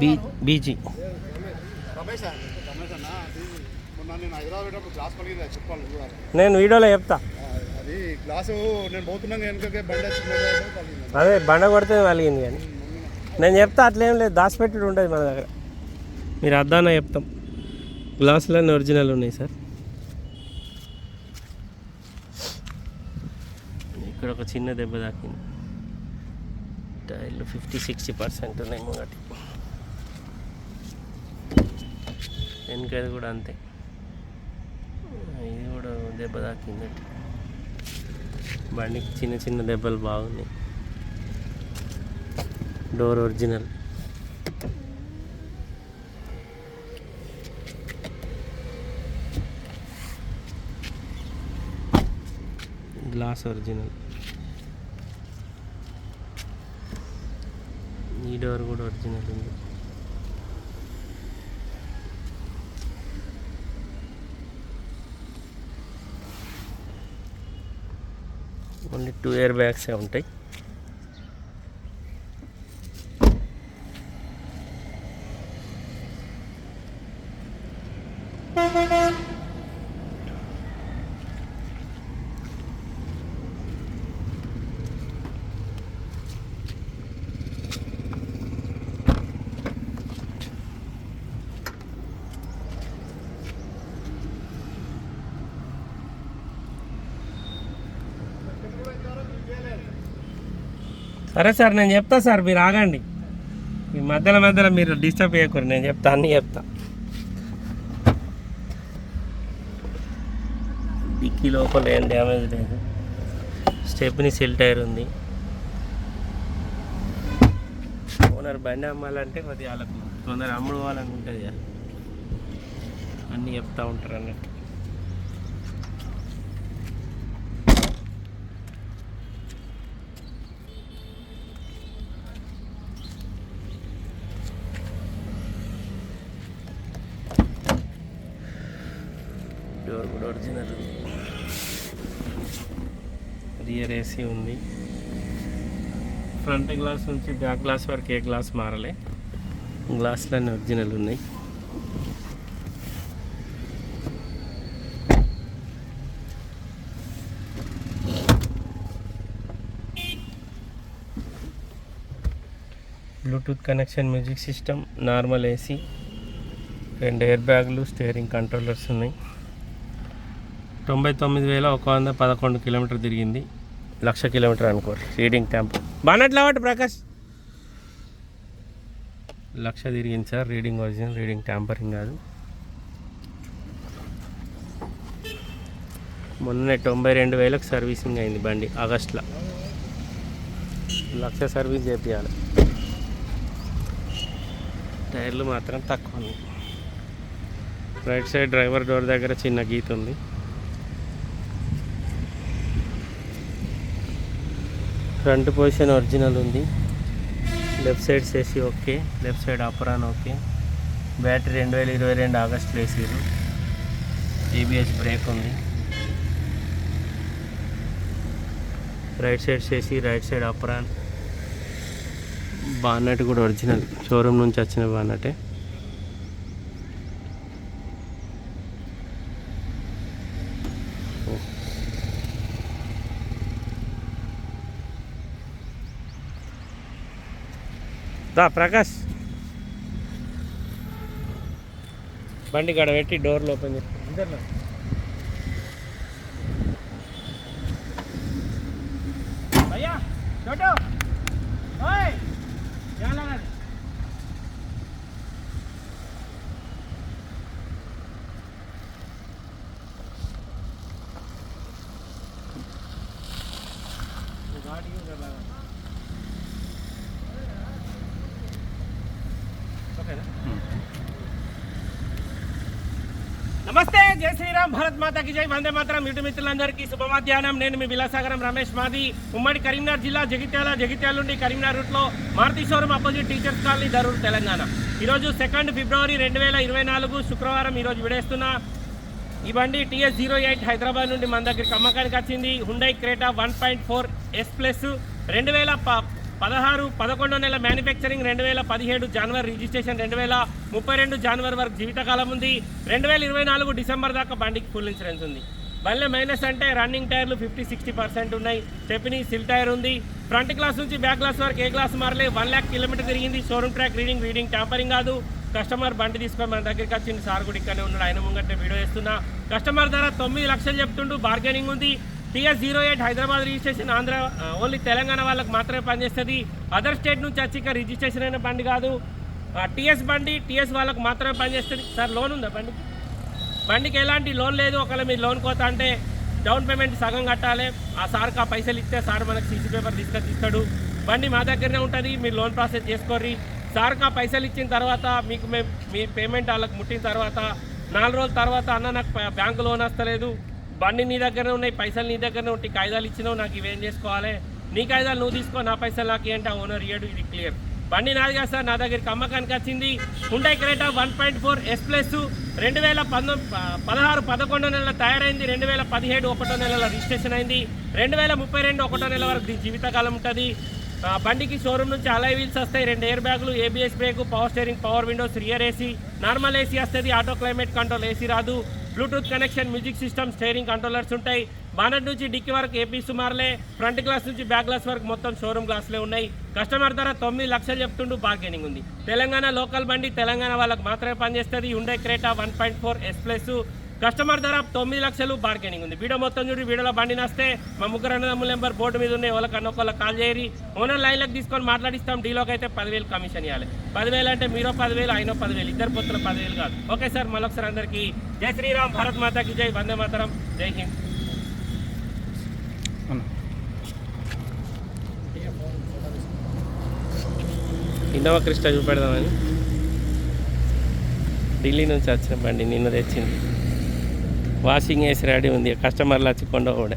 Be BG. Ramesh Ramesh అన్న అది మొన్న నేను వీడియోలో చెప్తా. అది బండి పలిగింది కొడితే వలిగింది కానీ. నేను చెప్తా అట్లేం లేదు. దాచిపెట్టుడు ఉండదు మన దగ్గర. మీరు అద్దాన చెప్తాం. గ్లాసులన్నీ ఒరిజినల్ ఉన్నాయి సార్. ఇక్కడ ఒక చిన్న దెబ్బ తాకింది. టైర్లు ఫిఫ్టీ సిక్స్టీ పర్సెంట్ ఉన్నాయి ముంగటి వెనకది కూడా అంతే. ఇది కూడా దెబ్బ తాకిందట బండికి చిన్న చిన్న దెబ్బలు బాగున్నాయి. డోర్ ఒరిజినల్ గ్లాస్ ఒరిజినల్ ఈ డోర్ కూడా ఒరిజినల్ ఉంది. టూ ఇయర్ బ్యాగ్సే ఉంటాయి సరే సార్ నేను చెప్తా సార్ మీరు ఆగండి. ఈ మధ్యలో మధ్యలో మీరు డిస్టర్బ్ చేయకూడదు నేను చెప్తా అన్నీ చెప్తా. డిక్కీ లోపల ఏం డ్యామేజ్ లేదు. స్టెప్ని సెల్ టైర్ ఉంది. ఓనర్ బండి అమ్మాలంటే కొద్దిగా వాళ్ళకు తొందర అమ్ముకోవాలని ఉంటుంది కదా. అన్నీ చెప్తా ఉంటారు అన్నట్టు డోర్ కూడా ఒరిజినల్ రియర్ ఏసీ ఉంది. ఫ్రంట్ గ్లాస్ నుంచి బ్యాక్ గ్లాస్ వరకు ఏ గ్లాస్ మారలే. గ్లాసులన్నీ ఒరిజినల్ ఉన్నాయి. Bluetooth connection music system normal AC రెండు ఎయిర్ బ్యాగులు స్టీరింగ్ కంట్రోలర్స్ ఉన్నాయి. తొంభై తొమ్మిది వేల ఒక వంద పదకొండు కిలోమీటర్ తిరిగింది. లక్ష కిలోమీటర్ అనుకోరు. రీడింగ్ ట్యాంప్ బానట్లా వాటి ప్రకాష్. లక్ష తిరిగింది sir. Reading original reading tampering కాదు. మొన్ననే తొంభై రెండు వేలకు సర్వీసింగ్ అయింది బండి ఆగస్ట్లో. లక్ష సర్వీస్ చేపించాలి టైర్లు మాత్రం తక్కువ ఉన్నాయి. రైట్ సైడ్ డ్రైవర్ డోర్ దగ్గర చిన్న గీత ఉంది. ఫ్రంట్ పొజిషన్ ఒరిజినల్ ఉంది. లెఫ్ట్ సైడ్ సేసి okay left side apron okay. Battery రెండు వేల ఇరవై రెండు ఆగస్టులో వేసారు ఏబిఎస్ బ్రేక్ ఉంది. రైట్ సైడ్ చేసి రైట్ సైడ్ అపరాన్ బాన్నట్ కూడా ఒరిజినల్. షోరూమ్ నుంచి వచ్చిన బాన్నటే దా ప్రకాష్ బండి గడ పెట్టి డోర్లు ఓపెన్ చేసి गाड़ी నమస్తే జై శ్రీరామ్ భారత్ మాతాకి జై వందే మాత్రం యూటి మిత్రులందరికీ శుభ మధ్యాహ్నం నేను మీ విలాసాగరం రమేష్ మాది. ఉమ్మడి కరీంనగర్ జిల్లా జగిత్యాల జగిత్యాల నుండి కరీంనగర్ రూట్లో Maruti showroom opposite teachers colony Darur Telangana. ఈరోజు సెకండ్ ఫిబ్రవరి రెండు వేల ఇరవై నాలుగు శుక్రవారం ఈరోజు విడేస్తున్న. ఈ బండి టీఎస్ జీరో ఎయిట్ హైదరాబాద్ నుండి మన దగ్గరికి అమ్మకానికి వచ్చింది. Hyundai Creta one point four S plus రెండు వేల ప పదహారు పదకొండో నెల మ్యానుఫ్యాక్చరింగ్ రెండు వేల పదిహేడు జనవరి రిజిస్ట్రేషన్ రెండు వేల ముప్పై రెండు జనవరి వరకు జీవితకాలం ఉంది. రెండు వేల ఇరవై నాలుగు డిసెంబర్ దాకా బండికి ఫుల్ ఇన్సూరెన్స్ ఉంది. బండ్ల మైనస్ అంటే రన్నింగ్ టైర్లు ఫిఫ్టీ సిక్స్టీ పర్సెంట్ ఉన్నాయి. స్టెప్ని సిల్ టైర్ ఉంది. ఫ్రంట్ క్లాస్ నుంచి బ్యాక్ గ్లాస్ వరకు ఏ గ్లాస్ మారలే. వన్ ల్యాక్ కిలోమీటర్ తిరిగింది. Showroom track reading reading tampering కాదు. కస్టమర్ బండి తీసుకొని మన దగ్గరికి వచ్చింది సార్ కూడా ఇక్కడనే ఉన్నాడు. ఆయన ముంగట్టే వీడియో వేస్తున్నా కస్టమర్ ధర తొమ్మిది లక్షలు చెప్తుండు. బార్గెనింగ్ ఉంది. TS zero eight Hyderabad registration Andhra only Telangana వాళ్ళకి మాత్రమే పనిచేస్తుంది. అదర్ స్టేట్ నుంచి వచ్చి ఇక్కడ రిజిస్ట్రేషన్ అయిన బండి కాదు. టీఎస్ బండి టీఎస్ వాళ్ళకు మాత్రమే పనిచేస్తుంది. సార్ లోన్ ఉందా బండి బండికి ఎలాంటి లోన్ లేదు. ఒకవేళ మీరు లోన్ కోత అంటే డౌన్ పేమెంట్ సగం కట్టాలి. ఆ సార్కి ఆ పైసలు ఇస్తే సార్ మనకు సీసీ పేపర్ తీసుకొని ఇస్తాడు బండి మా దగ్గరనే ఉంటుంది. మీరు లోన్ ప్రాసెస్ చేసుకోర్రి. సార్కి ఆ పైసలు ఇచ్చిన తర్వాత మీకు మేము మీ పేమెంట్ వాళ్ళకి ముట్టిన తర్వాత నాలుగు రోజుల తర్వాత అన్న నాకు బ్యాంకు లోన్ వస్తలేదు. బండి నీ దగ్గరనే ఉన్నాయి పైసలు నీ దగ్గరనే ఉంటాయి కాగితాలు ఇచ్చినావు నాకు ఇవేం చేసుకోవాలి? నీ కాగితాలు నువ్వు తీసుకో నా పైసలు నాకు ఏంటి ఆ ఓనర్ ఇయ్యడు ఇది క్లియర్ బండి నాది కాదు సార్ నా దగ్గరికి అమ్మకానికి వచ్చింది. Hyundai Creta one point four S plus రెండు వేల పంతొమ్మిది పదహారు పదకొండో నెలల తయారైంది రెండు వేల పదిహేడు ఒకటో నెలల రిజిస్ట్రేషన్ అయింది రెండు వేల ముప్పై రెండు ఒకటో నెల వరకు దీని జీవితకాలం ఉంటుంది. బండికి షోరూమ్ నుంచి అలై వీల్స్ వస్తాయి రెండు ఎయిర్ బ్యాగులు ABS brake power steering power windows rear AC normal AC వస్తుంది ఆటో క్లైమేట్ కంట్రోల్ ఏసీ రాదు. Bluetooth connection music system steering controllers ఉంటాయి. బానట్ నుంచి డిక్కి వరకు ఏపీ సుమార్లే ఫ్రంట్ గ్లాస్ నుంచి బ్యాక్ గ్లాస్ వరకు మొత్తం షోరూమ్ గ్లాసులే ఉన్నాయి. కస్టమర్ ధర తొమ్మిది లక్షలు చెప్తుండు బార్గెనింగ్ ఉంది. తెలంగాణ లోకల్ బండి తెలంగాణ వాళ్ళకి మాత్రమే పనిచేస్తుంది. ఉండే Creta one point four S plus customer ధర తొమ్మిది లక్షలు బార్గెనింగ్ ఉంది. వీడియో మొత్తం చూడి వీడియోలో బండి నస్తే మా ముగ్గురు అన్నదమ్ముల నెంబర్ బోర్డు మీద ఉన్నాయి. వాళ్ళకి అన్నొకళ్ళు కాల్ చేయరి. ఓనర్ లైన్లకు తీసుకొని మాట్లాడిస్తాం. డీలోకి అయితే పదివేలు కమిషన్ ఇవ్వాలి పదివేలు అంటే మీరో పదివేలు అయినో పదివేలు. ఇద్దరు పొత్తులు పదివేలు కాదు. ఓకే సార్ మళ్ళొకసారి అందరికీ జై శ్రీరామ్ భారత్ మాతాకి జై వందే మాతరం. జై హింద్. ఇన్నోవా క్రిస్టా చూపెడదామని? ఢిల్లీ నుంచి వచ్చిన బండి నిన్న తెచ్చింది. వాషింగ్ వేసి రెడీ ఉంది. కస్టమర్లు వచ్చి కొండ కూడా